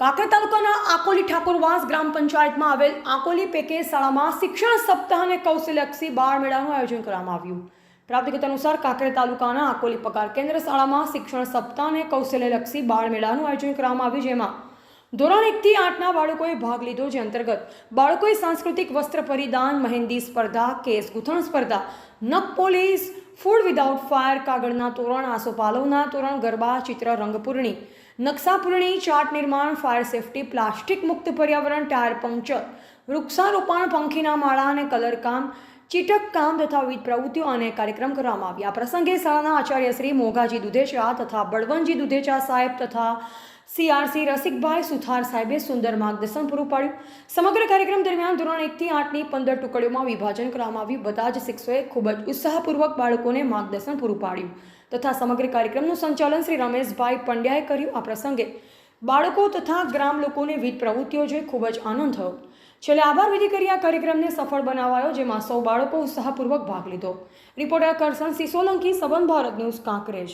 કાંકરેજ તાલુકાના આકોલી ઠાકોરવાસ ગ્રામ પંચાયતમાં આવેલ આકોલી પેકે શાળામાં શિક્ષણ સપ્તાહ અને કૌશલ્યક્ષી બાળ મેળાનું આયોજન કરવામાં આવ્યું. પ્રાપ્ત વિગત અનુસાર કાંકરે તાલુકાના આકોલી પગાર કેન્દ્ર શાળામાં શિક્ષણ સપ્તાહ અને કૌશલ્યલક્ષી બાળ મેળાનું આયોજન કરવામાં આવ્યું, જેમાં ધોરણ એકથી આઠના બાળકોએ ભાગ લીધો, જે અંતર્ગત બાળકોએ સાંસ્કૃતિક વસ્ત્ર પરિધાન, મહેંદી સ્પર્ધા, કેસ ગૂંથણ સ્પર્ધા, નખ પોલીસ ફૂડ વિધાઉટ ફાયર કાગળના તોરણ, આસોપાલવના તોરણ, ગરબા, ચિત્ર, રંગપૂર્ણી. નકશાપૂર્ણી ચાર્ટ નિર્માણ, ફાયર સેફટી, પ્લાસ્ટિક મુક્ત પર્યાવરણ, ટાયર પંક્ચર. વૃક્ષારોપણ, પંખીના માળા અને કલરકામ. ચીટક કામ તથા વિવિધ પ્રવૃત્તિઓ અને કાર્યક્રમ કરવામાં આવ્યા. આ પ્રસંગે શાળાના આચાર્ય શ્રી મોઘાજી દુધેચા તથા બળવંતજી દુધેચા સાહેબ તથા સીઆરસી રસિકભાઈ સુથાર સાહેબે સુંદર માર્ગદર્શન પૂરું પાડ્યું. સમગ્ર કાર્યક્રમ દરમિયાન ધોરણ એકથી આઠની પંદર ટુકડીઓમાં વિભાજન કરવામાં આવ્યું. બધા જ શિક્ષકોએ ખૂબ જ ઉત્સાહપૂર્વક બાળકોને માર્ગદર્શન પૂરું પાડ્યું. તથા સમગ્ર કાર્યક્રમનું સંચાલન શ્રી રમેશભાઈ પંડ્યાએ કર્યું. આ પ્રસંગે બાળકો તથા ગ્રામ લોકોને વિવિધ પ્રવૃત્તિઓ જોઈ ખૂબ જ આનંદ થયો. છેલ્લે આભાર વિધિ કરી આ કાર્યક્રમને સફળ બનાવાયો, જેમાં સૌ બાળકો ઉત્સાહપૂર્વક ભાગ લીધો. રિપોર્ટર કરસન સિસોલંકી સંબંધ ભારત ન્યૂઝ, કાંકરેજ.